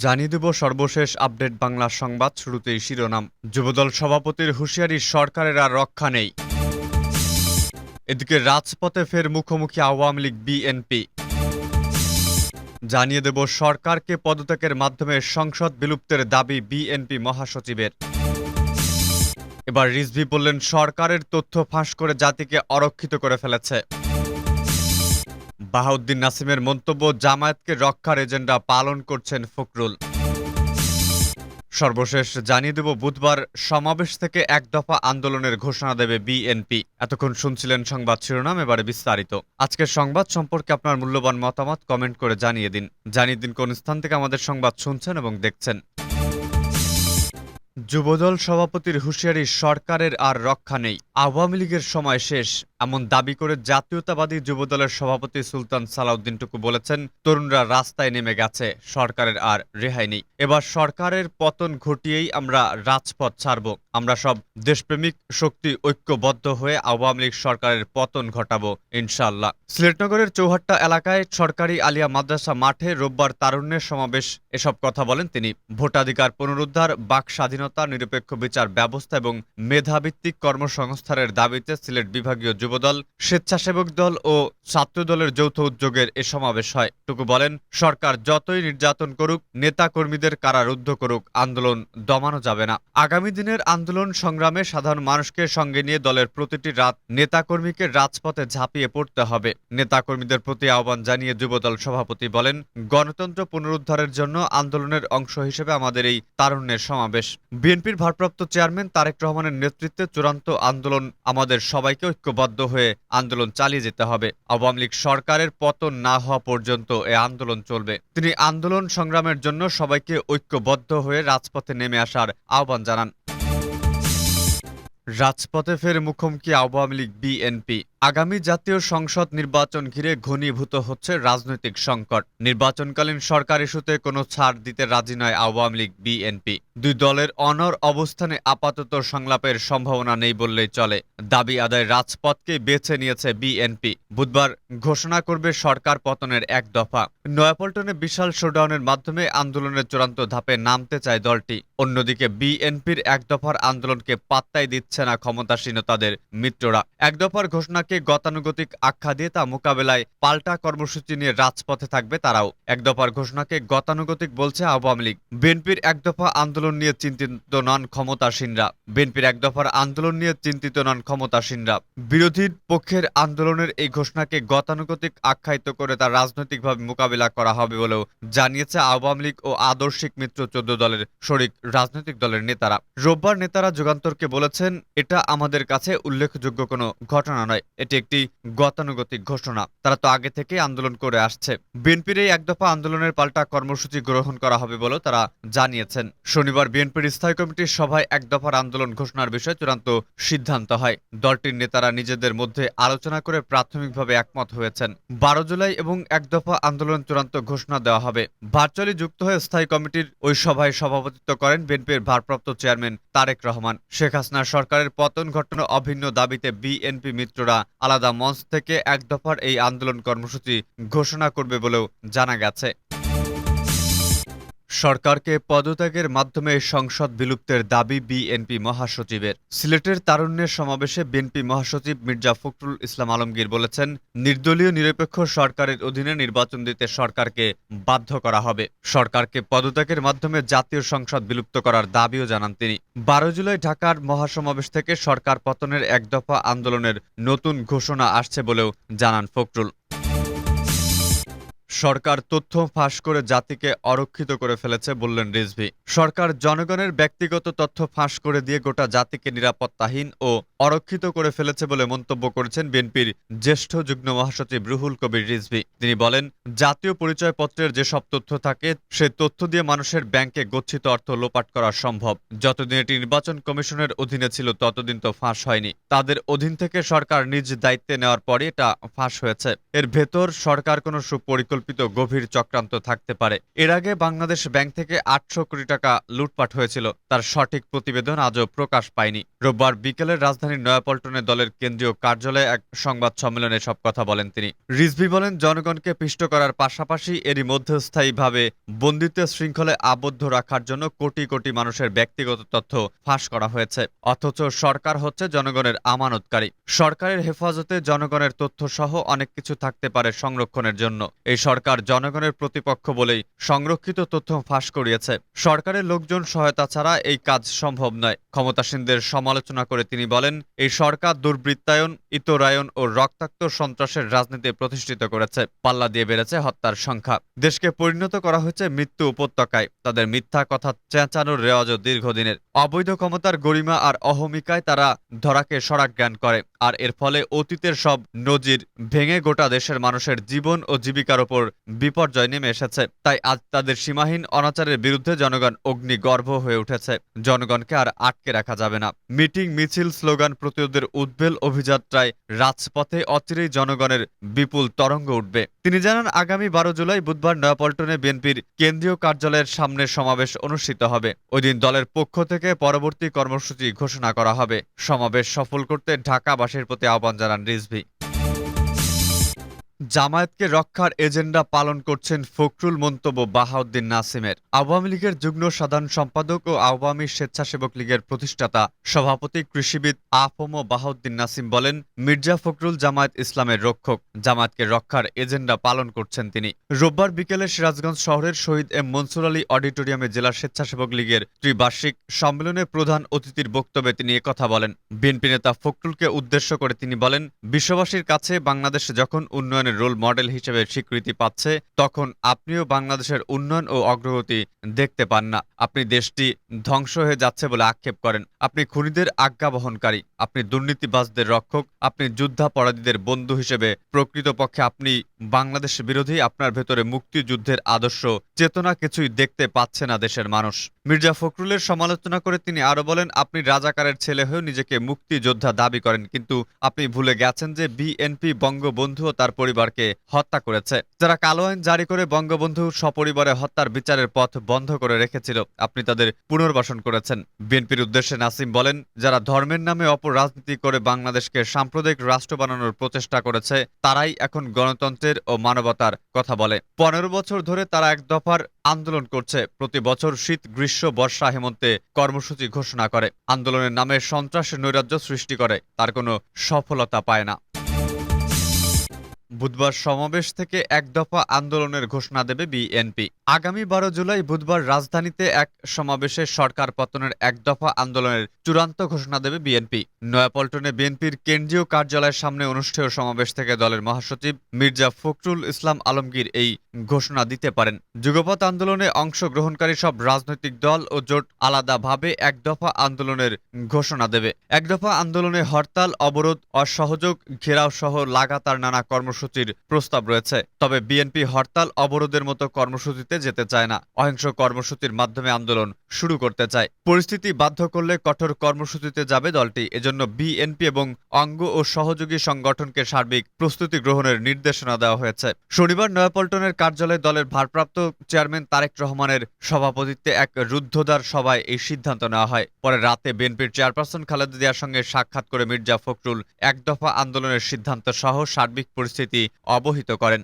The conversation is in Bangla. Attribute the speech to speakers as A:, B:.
A: জানিয়ে দেব সর্বশেষ আপডেট বাংলা সংবাদ শুরুতেই শিরোনাম। যুবদল সভাপতির হুঁশিয়ারি, সরকারের আর রক্ষা নেই। এদিকে রাজপথে ফের মুখোমুখি আওয়ামী লীগ বিএনপি। জানিয়ে দেব সরকারকে পদত্যাগের মাধ্যমে সংসদ বিলুপ্তের দাবি বিএনপি মহাসচিবের। এবার রিজভি বললেন, সরকারের তথ্য ফাঁস করে জাতিকে অরক্ষিত করে ফেলেছে। বাহাউদ্দিন নাসিমের মন্তব্য, জামায়াতকে রক্ষার এজেন্ডা পালন করছেন ফখরুল। সর্বশেষ জানিয়ে দেব, বুধবার সমাবেশ থেকে এক দফা আন্দোলনের ঘোষণা দেবে বিএনপি। এতক্ষণ শুনছিলেন সংবাদ শিরোনাম, এবারে বিস্তারিত। আজকের সংবাদ সম্পর্কে আপনার মূল্যবান মতামত কমেন্ট করে জানিয়ে দিন। জানিয়ে দিন কোন স্থান থেকে আমাদের সংবাদ শুনছেন এবং দেখছেন। যুবদল সভাপতির হুঁশিয়ারি সরকারের আর রক্ষা নেই। আওয়ামী লীগের সময় শেষ, এমন দাবি করে জাতীয়তাবাদী যুবদলের সভাপতি সুলতান সালাউদ্দিন টুকু বলেছেন, তরুণরা রাস্তায় নেমে গেছে, সরকারের আর রেহাই নেই। এবার সরকারের পতন ঘটিয়েই আমরা রাজপথ ছাড়ব। আমরা সব দেশপ্রেমিক, শক্তি ঐক্যবদ্ধ হয়ে আওয়ামী লীগ সরকারের পতন ঘটাবো ইনশাল্লাহ সিলেটনগরের চৌহাট্টা এলাকায় সরকারি আলিয়া মাদ্রাসা মাঠে রোববার তারুণ্যের সমাবেশ। এসব কথা বলেন তিনি। ভোটাধিকার পুনরুদ্ধার, বাক স্বাধীনতা নিরপেক্ষ বিচার ব্যবস্থা এবং মেধাভিত্তিক কর্মসংস্থানের দাবিতে সিলেট বিভাগীয় যুবদল, স্বেচ্ছাসেবক দল ও ছাত্র দলের যৌথ উদ্যোগের এ সমাবেশ হয়। টুকু বলেন, সরকার যতই নির্যাতন করুক নেতা কর্মীদের কারারুদ্ধ করুক, আন্দোলন দমানো যাবে না। আগামী দিনের আন্দোলন সংগ্রামে সাধারণ মানুষকে সঙ্গে নিয়ে দলের প্রতিটি রাত নেতাকর্মীকে রাজপথে ঝাঁপিয়ে পড়তে হবে। নেতাকর্মীদের প্রতি আহ্বান জানিয়ে যুবদল সভাপতি বলেন, গণতন্ত্র পুনরুদ্ধারের জন্য আন্দোলনের অংশ হিসেবে আমাদের এই তারুণ্যের সমাবেশ। বিএনপির ভারপ্রাপ্ত চেয়ারম্যান তারেক রহমানের নেতৃত্বে চূড়ান্ত আন্দোলন, আমাদের সবাইকে ঐক্যবদ্ধ হয়ে আন্দোলন চালিয়ে যেতে হবে। আওয়ামী লীগ সরকারের পতন না হওয়া পর্যন্ত এ আন্দোলন চলবে। তিনি আন্দোলন সংগ্রামের জন্য সবাইকে ঐক্যবদ্ধ হয়ে রাজপথে নেমে আসার আহ্বান জানান। রাজপথে ফের মুখোমুখি আওয়ামী লীগ বিএনপি। আগামী জাতীয় সংসদ নির্বাচন ঘিরে ঘনীভূত হচ্ছে রাজনৈতিক সংকট। নির্বাচনকালীন সরকার ইস্যুতে কোনো ছাড় দিতে রাজি নয় আওয়ামী লীগ, বিএনপি। দুই দলের অনর অবস্থানে আপাতত সংলাপের সম্ভাবনা নেই বললেই চলে। দাবি আদায় রাজপথকে বেছে নিয়েছে বিএনপি। বুধবার ঘোষণা করবে সরকার পতনের এক দফা। নয়াপল্টনে বিশাল শোডাউনের মাধ্যমে আন্দোলনের চূড়ান্ত ধাপে নামতে চায় দলটি। অন্যদিকে বিএনপির এক দফার আন্দোলনকে পাত্তাই দিচ্ছে না ক্ষমতাসীনতাদের মিত্ররা। এক দফার ঘোষণাকে গতানুগতিক আখ্যা দিয়ে তা মোকাবেলায় পাল্টা কর্মসূচি নিয়ে রাজপথে থাকবে তারাও। এক দফার ঘোষণাকে গতানুগতিক বলছে আওয়ামী লীগ। বিএনপির এক দফা আন্দোলন নিয়ে চিন্তিত নন ক্ষমতাসীনরা। বিএনপির এক দফার আন্দোলন নিয়ে চিন্তিত নন ক্ষমতাসীনরা। বিরোধীর পক্ষের আন্দোলনের এই ঘোষণাকে গতানুগতিক আখ্যায়িত করে তা রাজনৈতিকভাবে মোকাবিলা করা হবে বলেও জানিয়েছে আওয়ামী লীগ ও আদর্শিক মিত্র চোদ্দ দলের শরিক রাজনৈতিক দলের নেতারা। রোববার নেতারা যুগান্তরকে বলেছেন, এটা আমাদের কাছে উল্লেখযোগ্য কোনো ঘটনা নয়। এটি একটি গতানুগতিক ঘোষণা। তারা তো আগে থেকে আন্দোলন করে আসছে। বিএনপির এই একদফা আন্দোলনের পাল্টা কর্মসূচি গ্রহণ করা হবে বলেও তারা জানিয়েছেন। শনিবার বিএনপির স্থায়ী কমিটির সভায় এক দফার আন্দোলন ঘোষণার বিষয়ে চূড়ান্ত সিদ্ধান্ত হয়। দলটির নেতারা নিজেদের মধ্যে আলোচনা করে প্রাথমিকভাবে একমত হয়েছেন। বারো জুলাই এবং এক দফা আন্দোলন চূড়ান্ত ঘোষণা দেওয়া হবে। ভার্চুয়ালি যুক্ত হয়ে স্থায়ী কমিটির ওই সভায় সভাপতিত্ব করেন বিএনপির ভারপ্রাপ্ত চেয়ারম্যান তারেক রহমান। শেখ হাসিনা সরকারের পতন ঘটনা অভিন্ন দাবিতে বিএনপি মিত্ররা আলাদা মঞ্চ থেকে এক দফার এই আন্দোলন কর্মসূচি ঘোষণা করবে বলেও জানা গেছে। সরকারকে পদত্যাগের মাধ্যমে সংসদ বিলুপ্তের দাবি বিএনপি মহাসচিবের। সিলেটের তারুণ্যের সমাবেশে বিএনপি মহাসচিব মির্জা ফখরুল ইসলাম আলমগীর বলেছেন, নির্দলীয় নিরপেক্ষ সরকারের অধীনে নির্বাচন দিতে সরকারকে বাধ্য করা হবে। সরকারকে পদত্যাগের মাধ্যমে জাতীয় সংসদ বিলুপ্ত করার দাবিও জানান তিনি। বারো জুলাই ঢাকার মহাসমাবেশ থেকে সরকার পতনের এক দফা আন্দোলনের নতুন ঘোষণা আসছে বলেও জানান ফখরুল। সরকার তথ্য ফাঁস করে জাতিকে অরক্ষিত করে ফেলেছে বললেন রিজভি। সরকার জনগণের ব্যক্তিগত তথ্য ফাঁস করে দিয়ে গোটা জাতিকে নিরাপত্তাহীন ও অরক্ষিত করে ফেলেছে বলে মন্তব্য করেছেন বিএনপির জ্যেষ্ঠ যুগ্ম মহাসচিব রুহুল কবির রিজভি। তিনি বলেন, জাতীয় পরিচয়পত্রের যেসব তথ্য থাকে, সে তথ্য দিয়ে মানুষের ব্যাংকে গচ্ছিত অর্থ লোপাট করা সম্ভব। যতদিন এটি নির্বাচন কমিশনের অধীনে ছিল, ততদিন তো ফাঁস হয়নি। তাদের অধীন থেকে সরকার নিজ দায়িত্বে নেওয়ার পরে এটা ফাঁস হয়েছে। এর ভেতর সরকার কোনো সুপরিকল্পিত পরিকল্পিত গভীর চক্রান্ত থাকতে পারে। এর আগে বাংলাদেশ ব্যাংক থেকে আটশো কোটি টাকা লুটপাট হয়েছিল। তার সঠিক প্রতিবেদন আজও প্রকাশ পায়নি। রোববার বিকেলে রাজধানীর নয়াপল্টনে দলের কেন্দ্রীয় কার্যালয়ে এক সংবাদ সম্মেলনে সব কথা বলেন তিনি। রিজভি বলেন, জনগণকে পিষ্ট করার পাশাপাশি এরই মধ্যস্থায়ীভাবে বন্দিত্ব শৃঙ্খলে আবদ্ধ রাখার জন্য কোটি কোটি মানুষের ব্যক্তিগত তথ্য ফাঁস করা হয়েছে। অথচ সরকার হচ্ছে জনগণের আমানতকারী। সরকারের হেফাজতে জনগণের তথ্য সহ অনেক কিছু থাকতে পারে সংরক্ষণের জন্য। এই সরকার জনগণের প্রতিপক্ষ বলেই সংরক্ষিত তথ্য ফাঁস করিয়েছে। সরকারের লোকজন সহায়তা ছাড়া এই কাজ সম্ভব নয়। ক্ষমতাসীনদের সমালোচনা করে তিনি বলেন, এই সরকার দুর্বৃত্তায়ন, ইতরায়ন ও রক্তাক্ত সন্ত্রাসের রাজনীতি প্রতিষ্ঠিত করেছে। পাল্লা দিয়ে বেড়েছে হত্যার সংখ্যা। দেশকে পরিণত করা হয়েছে মৃত্যু উপত্যকায়। তাদের মিথ্যা কথা চেঁচানোর রেওয়াজও দীর্ঘদিনের। অবৈধ ক্ষমতার গরিমা আর অহমিকায় তারা ধরাকে সরাক জ্ঞান করে। আর এর ফলে অতীতের সব নজির ভেঙে গোটা দেশের মানুষের জীবন ও জীবিকার ওপর বিপর্যয় নেমে এসেছে। তাই আজ তাদের সীমাহীন অনাচারের বিরুদ্ধে জনগণ অগ্নিগর্ভ হয়ে উঠেছে। জনগণকে আর আটকে রাখা যাবে না। মিটিং মিছিল স্লোগান প্রতিরোধের উদ্বেল অভিযাত্রায় রাজপথে অচিরেই জনগণের বিপুল তরঙ্গ উঠবে। তিনি জানান, আগামী বারো জুলাই বুধবার নয়াপল্টনে বিএনপির কেন্দ্রীয় কার্যালয়ের সামনে সমাবেশ অনুষ্ঠিত হবে। ওই দিন দলের পক্ষ থেকে পরবর্তী কর্মসূচি ঘোষণা করা হবে। সমাবেশ সফল করতে ঢাকাবাসীর প্রতি আহ্বান জানান রিজভি। জামায়াতকে রক্ষার এজেন্ডা পালন করছেন ফখরুল মন্তব্য বাহাউদ্দিন নাসিমের। আওয়ামী লীগের যুগ্ম সাধারণ সম্পাদক ও আওয়ামী স্বেচ্ছাসেবক লীগের প্রতিষ্ঠাতা, সভাপতি কৃষিবিদ আফম বাহাউদ্দিন নাসিম বলেন, মির্জা ফখরুল জামায়াত ইসলামের রক্ষক। জামায়াতকে রক্ষার এজেন্ডা পালন করছেন তিনি। রোববার বিকেলে সিরাজগঞ্জ শহরের শহীদ এম মনসুর আলী অডিটোরিয়ামে জেলা স্বেচ্ছাসেবক লীগের ত্রিবার্ষিক সম্মেলনে প্রধান অতিথির বক্তব্যে তিনি কথা বলেন। বিএনপি নেতা ফখরুলকে উদ্দেশ্য করে তিনি বলেন, বিশ্ববাসীর কাছে বাংলাদেশ যখন উন্নয়নের রোল মডেল হিসেবে স্বীকৃতি পাচ্ছে, তখন আপনিও বাংলাদেশের উন্নয়ন ও অগ্রগতি দেখতে পান না। আপনি দেশটি ধ্বংস হয়ে যাচ্ছে বলে আক্ষেপ করেন। আপনি খুনিদের আজ্ঞা বহনকারী, আপনি দুর্নীতিবাজদের রক্ষক, আপনি যুদ্ধাপরাধীদের বন্ধু হিসেবে প্রকৃতপক্ষে আপনি বাংলাদেশ বিরোধী, আপনার ভেতরে মুক্তিযুদ্ধের আদর্শ, চেতনা কিছুই দেখতে পাচ্ছে না দেশের মানুষ। মির্জা ফখরুলের সমালোচনা করে তিনি আরও বলেন, আপনি রাজাকারের ছেলে হয়েও নিজেকে মুক্তিযোদ্ধা দাবি করেন, কিন্তু আপনি ভুলে গেছেন যে বিএনপি বঙ্গবন্ধু ও তার পরিবারকে হত্যা করেছে। যারা কালো আইন জারি করে বঙ্গবন্ধু সপরিবারে হত্যার বিচারের পথ বন্ধ করে রেখেছিল, আপনি তাদের পুনর্বাসন করেছেন। বিএনপির উদ্দেশ্যে নাসিম বলেন, যারা ধর্মের নামে অপর রাজনীতি করে বাংলাদেশকে সাম্প্রদায়িক রাষ্ট্র বানানোর প্রচেষ্টা করেছে, তারাই এখন গণতন্ত্রের ও মানবতার কথা বলে। পনেরো বছর ধরে তারা এক দফার আন্দোলন করছে, প্রতি বছর শীত, গ্রীষ্ম বর্ষা হেমন্তে কর্মসূচি ঘোষণা করে। আন্দোলনের নামে সন্ত্রাসের নৈরাজ্য সৃষ্টি করে। তার কোনো সফলতা পায় না। বুধবার সমাবেশ থেকে এক দফা আন্দোলনের ঘোষণা দেবে বিএনপি। আগামী বারো জুলাই বুধবার রাজধানীতে এক সমাবেশে সরকার পতনের এক দফা আন্দোলনের চূড়ান্ত ঘোষণা দেবে বিএনপি। নয়াপল্টনে বিএনপির কেন্দ্রীয় কার্যালয়ের সামনে অনুষ্ঠেয় সমাবেশ থেকে দলের মহাসচিব মির্জা ফখরুল ইসলাম আলমগীর এই ঘোষণা দিতে পারেন। যুগপৎ আন্দোলনে অংশগ্রহণকারী সব রাজনৈতিক দল ও জোট আলাদাভাবে এক দফা আন্দোলনের ঘোষণা দেবে। এক দফা আন্দোলনে হরতাল, অবরোধ, অসহযোগ, ঘেরাও সহ লাগাতার নানা কর্মসূচির প্রস্তাব রয়েছে। তবে বিএনপি হরতাল অবরোধের মতো কর্মসূচিতে যেতে চায় না। অহিংস কর্মসূচির মাধ্যমে আন্দোলন শুরু করতে চায়। পরিস্থিতি বাধ্য করলে কঠোর কর্মসূচিতে যাবে দলটি। এজন্য বিএনপি এবং অঙ্গ ও সহযোগী সংগঠনকে সার্বিক প্রস্তুতি গ্রহণের নির্দেশনা দেওয়া হয়েছে। শনিবার নয়াপল্টনের কার্যালয়ে দলের ভারপ্রাপ্ত চেয়ারম্যান তারেক রহমানের সভাপতিত্বে এক রুদ্ধদ্বার সভায় এই সিদ্ধান্ত নেওয়া হয়। পরে রাতে বিএনপির চেয়ারপারসন খালেদা জিয়ার সঙ্গে সাক্ষাৎ করে মির্জা ফখরুল এক দফা আন্দোলনের সিদ্ধান্ত সহ সার্বিক পরিস্থিতি অবহিত করেন।